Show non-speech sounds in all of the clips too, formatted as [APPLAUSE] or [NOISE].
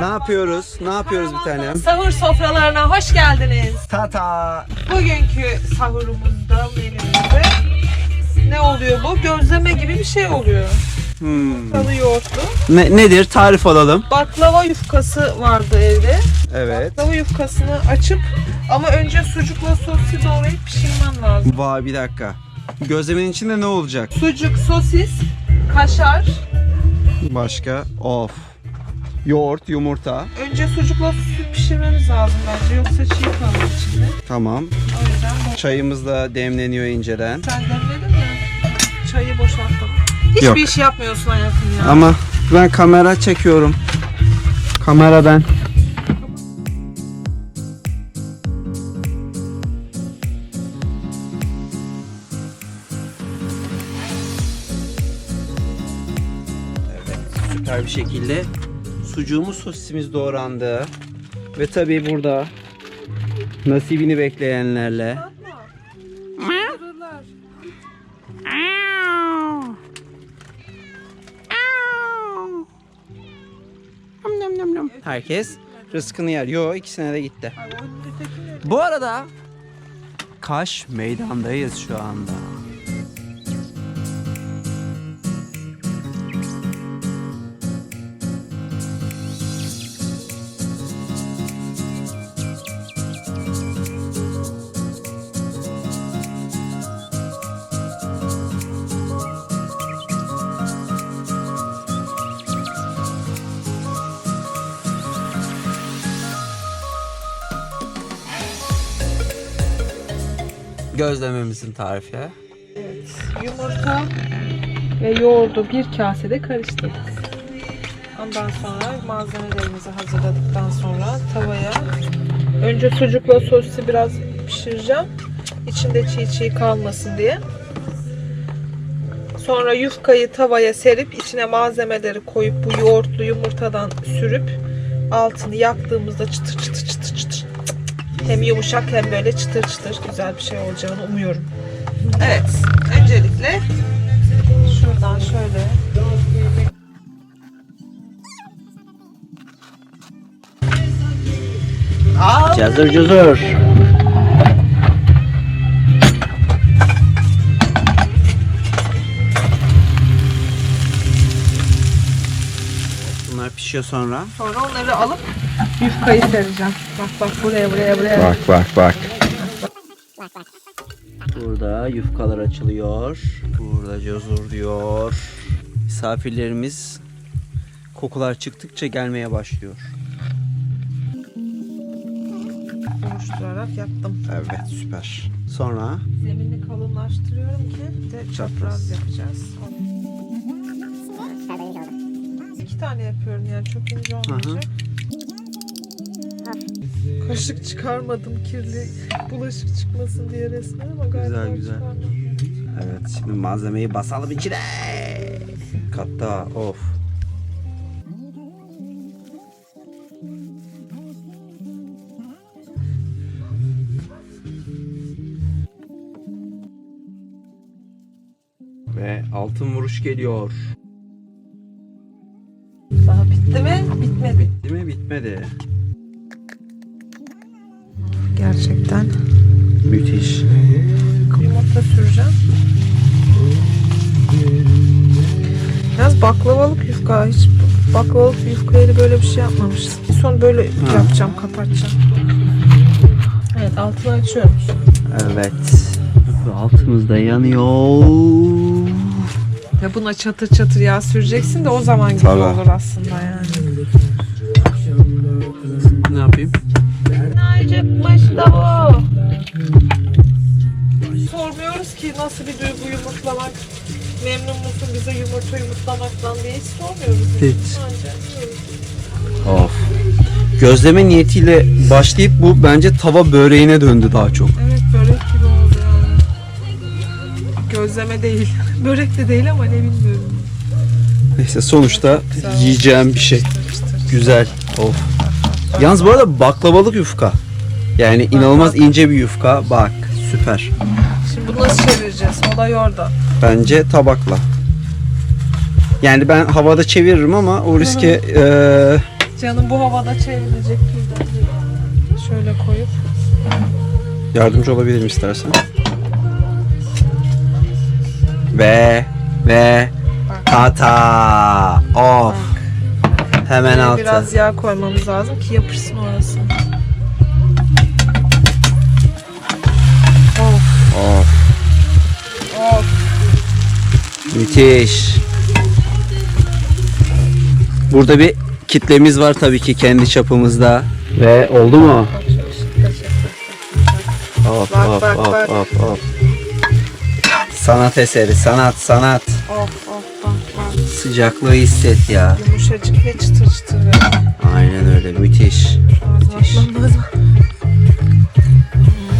Ne yapıyoruz? Ne yapıyoruz bir tanem? Sahur sofralarına hoş geldiniz. Tata. Bugünkü sahurumuzda menümüzde ne oluyor bu? Gözleme gibi bir şey oluyor. Hmm. Salı yoğurtlu. Ne, nedir? Tarif alalım. Baklava yufkası vardı evde. Evet. Baklava yufkasını açıp ama önce sucukla sosu doğrayıp pişirmem lazım. Vay bir dakika. Gözlemenin içinde ne olacak? Sucuk, sosis, kaşar. Başka? Of. Yoğurt, yumurta. Önce sucukla süt pişirmemiz lazım bence yoksa çiğ kalır içinde. Tamam. O yüzden bu. Çayımız da demleniyor inceden. Sen demledin mi? Çayı boşalttım. Hiçbir Yok. iş yapmıyorsun hayatım ya. Ama ben kamera çekiyorum. Kamera ben. Evet, süper bir şekilde sucuğumuz sosisimiz doğrandı. Ve tabii burada nasibini bekleyenlerle herkes rızkını yer. Yo ikisine de gitti. Bu arada Kaş meydandayız şu anda. Gözlememizin tarifi. Evet, yumurta ve yoğurdu bir kasede karıştırdık. Ondan sonra malzemelerimizi hazırladıktan sonra tavaya önce sucukla sosisi biraz pişireceğim. İçinde çiğ çiğ kalmasın diye. Sonra yufkayı tavaya serip içine malzemeleri koyup bu yoğurtlu yumurtadan sürüp altını yaktığımızda çıtır çıtır çıtır hem yumuşak hem böyle çıtır çıtır güzel bir şey olacağını umuyorum. Evet, öncelikle şuradan şöyle. Cazır cuzur. Bunlar pişiyor sonra. Sonra onları alıp yufkayı sereceğim. Bak bak buraya buraya buraya. Bak bak bak. Burada yufkalar açılıyor. Burada cozur diyor. Misafirlerimiz kokular çıktıkça gelmeye başlıyor. Oluşturarak yaptım. Evet süper. Sonra Zeminini kalınlaştırıyorum ki bir de çapraz yapacağız. İki tane yapıyorum yani çok ince olmayacak. Kaşık çıkarmadım kirli bulaşık çıkmasın diye resmen ama galiba Güzel, güzel. çıkarmadım. evet şimdi malzemeyi basalım içine. Katta of. Ve altın vuruş geliyor. Daha bitti mi? Bitmedi. Değil mi? Bitmedi. Gerçekten. Müthiş. Yumurta süreceğim. Biraz baklavalık yufka. Hiç baklavalık yufkayla böyle bir şey yapmamışız. Son böyle yapacağım, kapatacağım. Evet, altını açıyorum. Evet. Altımız da yanıyor. Ya buna çatır çatır yağ süreceksin de o zaman güzel Tabii. olur aslında yani. Ne yapayım? Ki nasıl bir duygu yumurtlamak. Memnun musun bize yumurta yumurtlamaktan diye hiç sormuyoruz. Hiç. Ancak yiyoruz. Of. Gözleme niyetiyle başlayıp bu bence tava böreğine döndü daha çok. Evet börek gibi oldu yani. Gözleme değil. [LAUGHS] Börek de değil ama ne bilmiyorum. Neyse sonuçta Güzel yiyeceğim bir şey. Güzel. Of. Yalnız bu arada baklavalık yufka. Yani inanılmaz ince bir yufka. Bak süper. Şimdi bunu nasıl çevireceğiz? Olay orada. Bence tabakla. Yani ben havada çeviririm ama o riske eee, Canım bu havada çevrilecek birden değil. Şöyle koyup. Yardımcı olabilirim istersen. Ve ve Bak. hata. Of. Hemen altı. Biraz yağ koymamız lazım ki yapışsın orası. Müthiş. Burada bir kitlemiz var tabii ki kendi çapımızda. Ve oldu mu? Bak, bak, of bak. of of. Sanat eseri, sanat, sanat. Of of bak bak. Sıcaklığı hisset ya. Yumuşacık ve çıtır çıtır. Aynen öyle, müthiş. Lazım.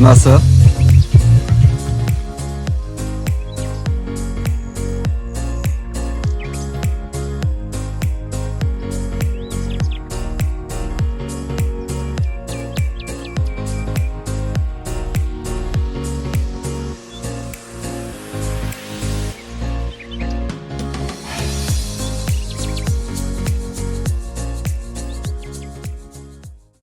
Nasıl?